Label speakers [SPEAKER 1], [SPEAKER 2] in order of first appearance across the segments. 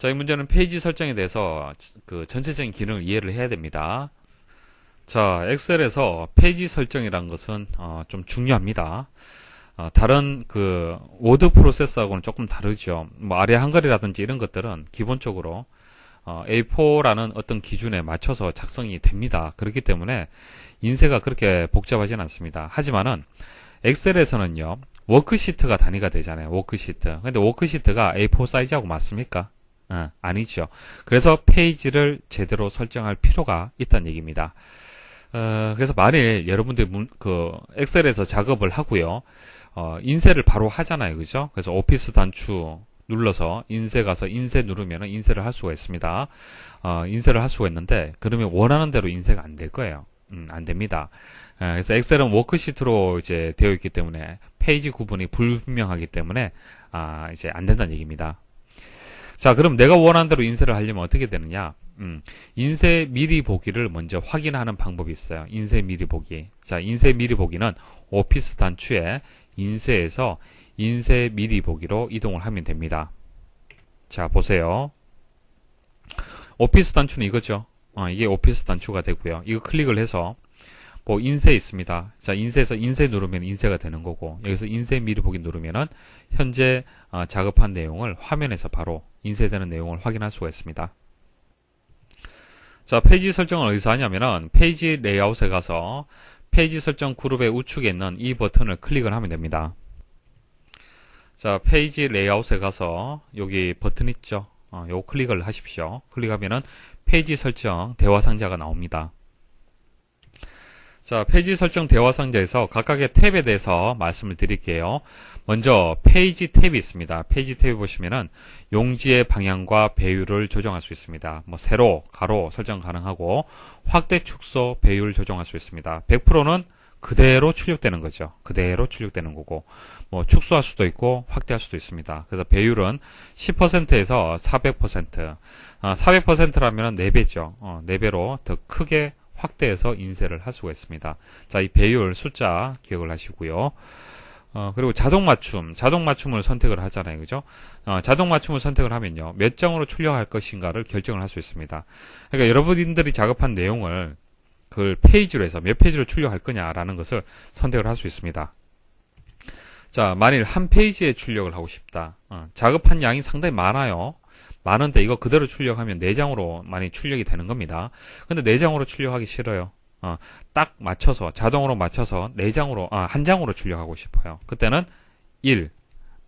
[SPEAKER 1] 자, 이 문제는 페이지 설정에 대해서 그 전체적인 기능을 이해를 해야 됩니다. 자, 엑셀에서 페이지 설정이란 것은 어, 좀 중요합니다. 어, 다른 그 워드 프로세서하고는 조금 다르죠. 뭐 아래 한글이라든지 이런 것들은 기본적으로 어, A4라는 어떤 기준에 맞춰서 작성이 됩니다. 그렇기 때문에 인쇄가 그렇게 복잡하진 않습니다. 하지만은 엑셀에서는요, 워크시트가 단위가 되잖아요. 워크시트. 근데 워크시트가 A4 사이즈하고 맞습니까? 어, 아니죠. 그래서 페이지를 제대로 설정할 필요가 있다는 얘기입니다. 어, 그래서 만일 여러분들 문, 그 엑셀에서 작업을 하고요. 어, 인쇄를 바로 하잖아요. 그죠? 그래서 오피스 단추 눌러서 인쇄 가서 인쇄 누르면 인쇄를 할 수가 있습니다. 어, 인쇄를 할 수가 있는데 그러면 원하는 대로 인쇄가 안 될 거예요. 음, 안 됩니다. 에, 그래서 엑셀은 워크시트로 이제 되어 있기 때문에 페이지 구분이 불분명하기 때문에 아, 이제 안 된다는 얘기입니다. 자, 그럼 내가 원하는 대로 인쇄를 하려면 어떻게 되느냐? 음, 인쇄 미리 보기를 먼저 확인하는 방법이 있어요. 인쇄 미리 보기. 자, 인쇄 미리 보기는 오피스 단추에 인쇄에서 인쇄 미리 보기로 이동을 하면 됩니다. 자, 보세요. 오피스 단추는 이거죠. 어, 이게 오피스 단추가 되고요. 이거 클릭을 해서 뭐 인쇄 있습니다. 자, 인쇄에서 인쇄 누르면 인쇄가 되는 거고 여기서 인쇄 미리 보기 누르면은 현재 어, 작업한 내용을 화면에서 바로 인쇄되는 내용을 확인할 수가 있습니다. 자, 페이지 설정을 어디서 하냐면은 페이지 레이아웃에 가서 페이지 설정 그룹의 우측에 있는 이 버튼을 클릭을 하면 됩니다. 자, 페이지 레이아웃에 가서 여기 버튼 있죠? 어, 요 클릭을 하십시오. 클릭하면은 페이지 설정 대화 상자가 나옵니다. 자, 페이지 설정 대화 상자에서 각각의 탭에 대해서 말씀을 드릴게요. 먼저 페이지 탭이 있습니다. 페이지 탭에 보시면은 용지의 방향과 배율을 조정할 수 있습니다. 뭐 세로, 가로 설정 가능하고 확대, 축소, 배율 조정할 수 있습니다. 100%는 그대로 출력되는 거죠. 그대로 출력되는 거고 뭐 축소할 수도 있고 확대할 수도 있습니다. 그래서 배율은 10%에서 400%, 아, 400%라면 4배죠. 어, 4배로 더 크게 확대해서 인쇄를 할 수가 있습니다. 자, 이 배율 숫자 기억을 하시고요. 어, 그리고 자동 맞춤, 자동 맞춤을 선택을 하잖아요. 그죠? 어, 자동 맞춤을 선택을 하면요. 몇 장으로 출력할 것인가를 결정을 할 수 있습니다. 그러니까 여러분들이 작업한 내용을 그걸 페이지로 해서 몇 페이지로 출력할 거냐라는 것을 선택을 할 수 있습니다. 자, 만일 한 페이지에 출력을 하고 싶다. 어, 작업한 양이 상당히 많아요. 많은데 이거 그대로 출력하면 4장으로 많이 출력이 되는 겁니다. 근데 4장으로 출력하기 싫어요. 어, 딱 맞춰서 자동으로 맞춰서 4장으로 아, 한 장으로 출력하고 싶어요. 그때는 1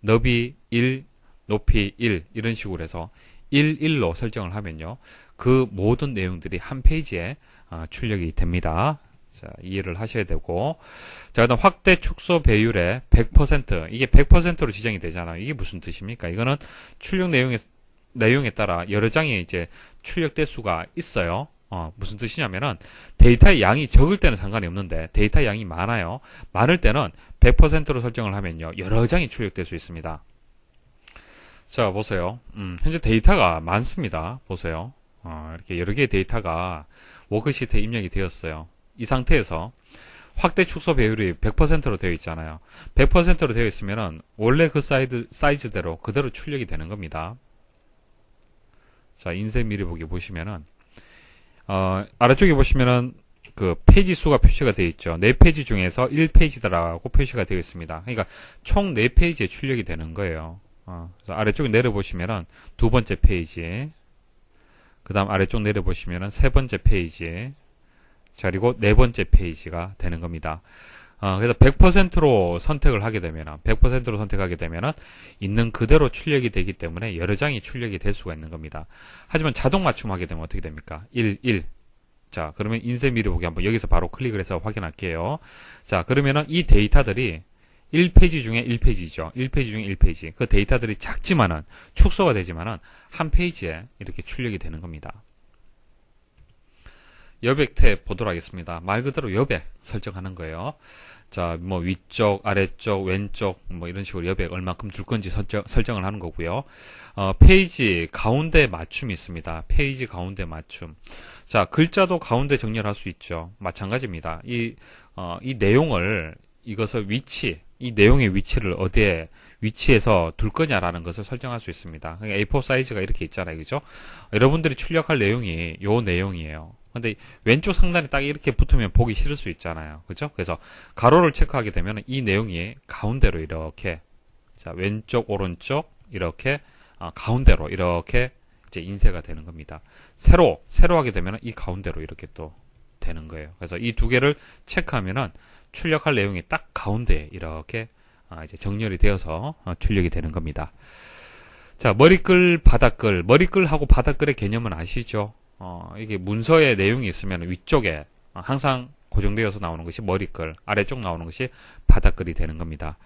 [SPEAKER 1] 너비 1 높이 1 이런 식으로 해서 1 1로 설정을 하면요. 그 모든 내용들이 한 페이지에 어, 출력이 됩니다. 자, 이해를 하셔야 되고. 자, 그다음 확대 축소 배율의 100% 이게 100%로 지정이 되잖아요. 이게 무슨 뜻입니까? 이거는 출력 내용에 내용에 따라 여러 장이 이제 출력될 수가 있어요. 어, 무슨 뜻이냐면은 데이터의 양이 적을 때는 상관이 없는데 데이터 양이 많아요. 많을 때는 100%로 설정을 하면요. 여러 장이 출력될 수 있습니다. 자, 보세요. 음, 현재 데이터가 많습니다. 보세요. 어, 이렇게 여러 개의 데이터가 워크시트에 입력이 되었어요. 이 상태에서 확대 축소 배율이 100%로 되어 있잖아요. 100%로 되어 있으면은 원래 그 사이즈, 사이즈대로 그대로 출력이 되는 겁니다. 자, 인쇄 미리 보기 보시면은, 어, 아래쪽에 보시면은, 그, 페이지 수가 표시가 되어 있죠. 4페이지 중에서 1페이지다라고 표시가 되어 있습니다. 그러니까, 총 4페이지에 출력이 되는 거예요. 어, 그래서 아래쪽에 내려보시면은, 두 번째 페이지, 그 다음 아래쪽 내려보시면은, 세 번째 페이지, 자, 그리고 네 번째 페이지가 되는 겁니다. 어, 그래서 100%로 선택을 하게 되면, 100%로 선택하게 되면은, 있는 그대로 출력이 되기 때문에 여러 장이 출력이 될 수가 있는 겁니다. 하지만 자동 맞춤하게 되면 어떻게 됩니까? 1, 1. 자, 그러면 인쇄 미리 보기 한번 여기서 바로 클릭을 해서 확인할게요. 자, 그러면은 이 데이터들이 1페이지 중에 1페이지죠. 1페이지 중에 1페이지. 그 데이터들이 작지만은, 축소가 되지만은, 한 페이지에 이렇게 출력이 되는 겁니다. 여백 탭 보도록 하겠습니다. 말 그대로 여백 설정하는 거예요. 자, 뭐 위쪽, 아래쪽, 왼쪽 뭐 이런 식으로 여백 얼마큼 줄 건지 설정, 설정을 하는 거고요. 어, 페이지 가운데 맞춤이 있습니다. 페이지 가운데 맞춤. 자, 글자도 가운데 정렬 할 수 있죠. 마찬가지입니다. 이, 어, 이 내용을 이것을 위치, 이 내용의 위치를 어디에 위치에서 둘 거냐라는 것을 설정할 수 있습니다. 그러니까 A4 사이즈가 이렇게 있잖아요. 그죠? 여러분들이 출력할 내용이 요 내용이에요. 근데 왼쪽 상단에 딱 이렇게 붙으면 보기 싫을 수 있잖아요. 그죠? 그래서 가로를 체크하게 되면 이 내용이 가운데로 이렇게 자, 왼쪽 오른쪽 이렇게 아, 가운데로 이렇게 이제 인쇄가 되는 겁니다. 세로 세로 하게 되면 이 가운데로 이렇게 또 되는 거예요. 그래서 이 두 개를 체크하면은 출력할 내용이 딱 가운데에 이렇게 아, 이제 정렬이 되어서 어, 출력이 되는 겁니다. 자, 머리글, 바닥글, 머리글하고 바닥글의 개념은 아시죠? 어, 이게 문서에 내용이 있으면 위쪽에 어, 항상 고정되어서 나오는 것이 머리글, 아래쪽 나오는 것이 바닥글이 되는 겁니다.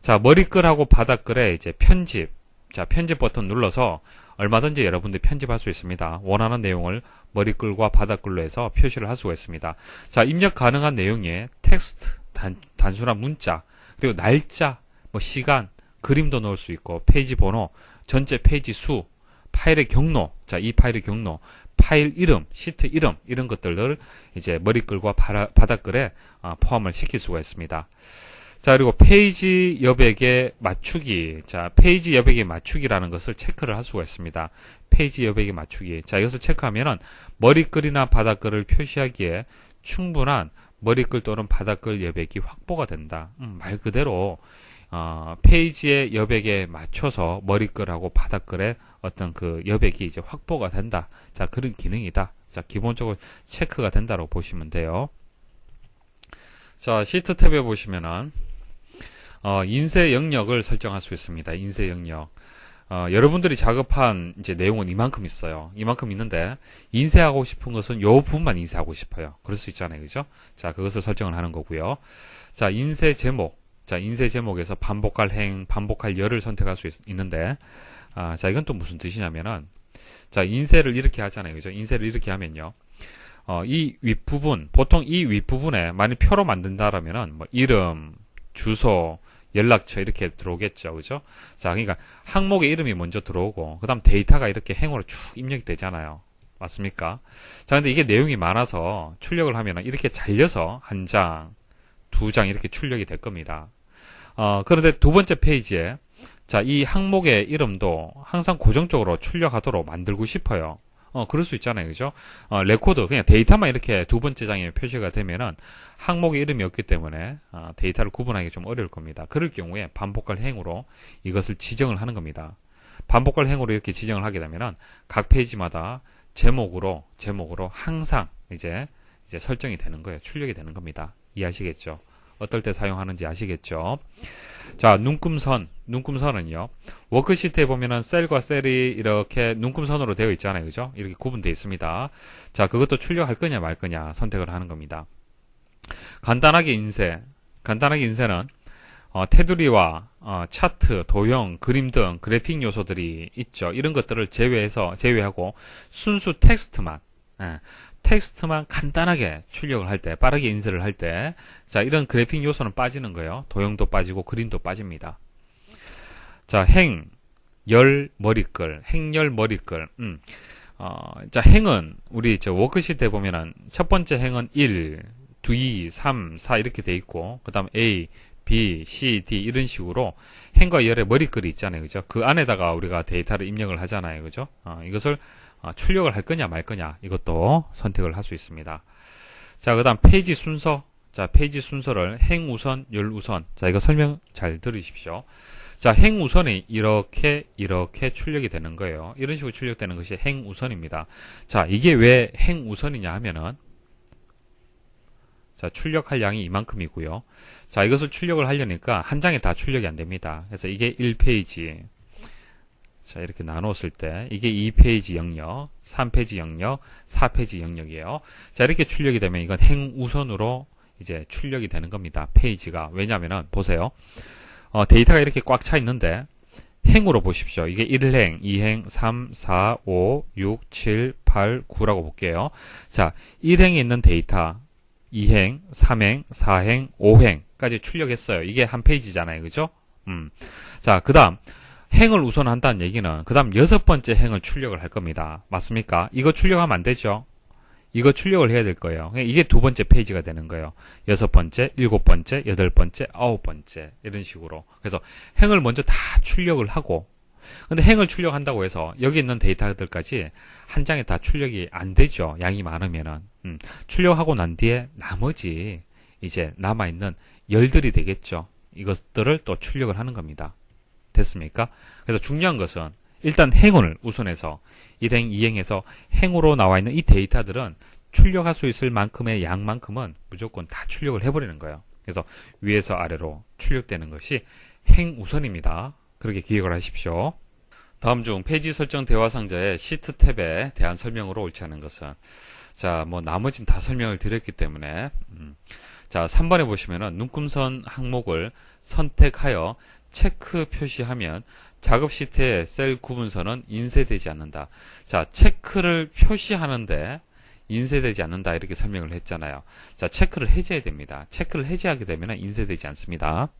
[SPEAKER 1] 자, 머리글하고 바닥글의 이제 편집, 자, 편집 버튼 눌러서 얼마든지 여러분들이 편집할 수 있습니다. 원하는 내용을 머리글과 바닥글로 해서 표시를 할 수가 있습니다. 자, 입력 가능한 내용에 텍스트, 단, 단순한 문자, 그리고 날짜, 뭐 시간, 그림도 넣을 수 있고 페이지 번호, 전체 페이지 수, 파일의 경로, 자, 이 파일의 경로, 파일 이름, 시트 이름 이런 것들을 이제 머리글과 바닥글에 아, 포함을 시킬 수가 있습니다. 자, 그리고 페이지 여백의 맞추기. 자, 페이지 여백의 맞추기라는 것을 체크를 할 수가 있습니다. 페이지 여백의 맞추기. 자, 이것을 체크하면은 머리글이나 바닥글을 표시하기에 충분한 머리글 또는 바닥글 여백이 확보가 된다. 음, 말 그대로 어, 페이지의 여백에 맞춰서 머리글하고 바닥글의 어떤 그 여백이 이제 확보가 된다. 자, 그런 기능이다. 자, 기본적으로 체크가 된다고 보시면 돼요. 자, 시트 탭에 보시면은 어, 인쇄 영역을 설정할 수 있습니다. 인쇄 영역. 어, 여러분들이 작업한 이제 내용은 이만큼 있어요. 이만큼 있는데 인쇄하고 싶은 것은 요 부분만 인쇄하고 싶어요. 그럴 수 있잖아요. 그죠? 자, 그것을 설정을 하는 거고요. 자, 인쇄 제목. 자, 인쇄 제목에서 반복할 행, 반복할 열을 선택할 수 있, 는데 아, 자, 이건 또 무슨 뜻이냐면은 자, 인쇄를 이렇게 하잖아요. 그죠? 인쇄를 이렇게 하면요. 어, 이 윗부분, 보통 이 윗부분에 만약 표로 만든다라면은 뭐 이름, 주소, 연락처 이렇게 들어오겠죠. 그죠? 자, 그러니까 항목의 이름이 먼저 들어오고 그 다음 데이터가 이렇게 행으로 쭉 입력이 되잖아요. 맞습니까? 자, 근데 이게 내용이 많아서 출력을 하면은 이렇게 잘려서 한 장, 두 장 이렇게 출력이 될 겁니다. 어, 그런데 두 번째 페이지에 자, 이 항목의 이름도 항상 고정적으로 출력하도록 만들고 싶어요. 어, 그럴 수 있잖아요. 그죠? 어, 레코드, 그냥 데이터만 이렇게 두 번째 장에 표시가 되면은 항목의 이름이 없기 때문에 어, 데이터를 구분하기 좀 어려울 겁니다. 그럴 경우에 반복할 행으로 이것을 지정을 하는 겁니다. 반복할 행으로 이렇게 지정을 하게 되면은 각 페이지마다 제목으로, 제목으로 항상 이제, 이제 설정이 되는 거예요. 출력이 되는 겁니다. 이해하시겠죠? 어떨 때 사용하는지 아시겠죠? 자, 눈금선. 눈금선은요. 워크시트에 보면은 셀과 셀이 이렇게 눈금선으로 되어 있잖아요. 그죠? 이렇게 구분되어 있습니다. 자, 그것도 출력할 거냐 말 거냐 선택을 하는 겁니다. 간단하게 인쇄. 간단하게 인쇄는 어, 테두리와 어, 차트, 도형, 그림 등 그래픽 요소들이 있죠. 이런 것들을 제외해서 제외하고 순수 텍스트만 예, 텍스트만 간단하게 출력을 할 때, 빠르게 인쇄를 할 때, 자, 이런 그래픽 요소는 빠지는 거예요. 도형도 빠지고 그림도 빠집니다. 자, 행, 열, 머리글, 행열, 머리글, 음. 어, 자, 행은, 우리 저 워크시트에 보면은, 첫 번째 행은 1, 2, 3, 4 이렇게 돼 있고, 그 다음 A, B, C, D 이런 식으로 행과 열의 머리글이 있잖아요. 그죠? 그 안에다가 우리가 데이터를 입력을 하잖아요. 그죠? 어, 이것을 어, 출력을 할 거냐 말 거냐 이것도 선택을 할 수 있습니다. 자, 그 다음 페이지 순서. 자, 페이지 순서를 행 우선, 열 우선. 자, 이거 설명 잘 들으십시오. 자, 행 우선이 이렇게, 이렇게 출력이 되는 거예요. 이런 식으로 출력되는 것이 행 우선입니다. 자, 이게 왜 행 우선이냐 하면은, 자, 출력할 양이 이만큼이고요. 자, 이것을 출력을 하려니까 한 장에 다 출력이 안 됩니다. 그래서 이게 1페이지. 자, 이렇게 나눴을 때 이게 2페이지 영역, 3페이지 영역, 4페이지 영역이에요. 자, 이렇게 출력이 되면 이건 행 우선으로 이제 출력이 되는 겁니다. 페이지가. 왜냐면은 보세요. 어, 데이터가 이렇게 꽉 차 있는데 행으로 보십시오. 이게 1행, 2행, 3, 4, 5, 6, 7, 8, 9라고 볼게요. 자, 1행에 있는 데이터 2행, 3행, 4행, 5행까지 출력했어요. 이게 한 페이지잖아요. 그죠? 음. 자, 그 다음, 행을 우선한다는 얘기는, 그 다음 여섯 번째 행을 출력을 할 겁니다. 맞습니까? 이거 출력하면 안 되죠? 이거 출력을 해야 될 거예요. 그러니까 이게 두 번째 페이지가 되는 거예요. 여섯 번째, 일곱 번째, 여덟 번째, 아홉 번째 이런 식으로. 그래서 행을 먼저 다 출력을 하고 근데 행을 출력한다고 해서 여기 있는 데이터들까지 한 장에 다 출력이 안 되죠. 양이 많으면은. 음, 출력하고 난 뒤에 나머지 이제 남아있는 열들이 되겠죠. 이것들을 또 출력을 하는 겁니다. 됐습니까? 그래서 중요한 것은 일단 행운을 우선해서 1행, 2행에서 행으로 나와 있는 이 데이터들은 출력할 수 있을 만큼의 양만큼은 무조건 다 출력을 해버리는 거예요. 그래서 위에서 아래로 출력되는 것이 행 우선입니다. 그렇게 기억을 하십시오. 다음 중 페이지 설정 대화 상자의 시트 탭에 대한 설명으로 옳지 않은 것은 자, 뭐 나머진 다 설명을 드렸기 때문에 음, 자, 3번에 보시면은 눈금선 항목을 선택하여 체크 표시하면 작업 시트의 셀 구분선은 인쇄되지 않는다. 자, 체크를 표시하는데 인쇄되지 않는다 이렇게 설명을 했잖아요. 자, 체크를 해제해야 됩니다. 체크를 해제하게 되면 인쇄되지 않습니다.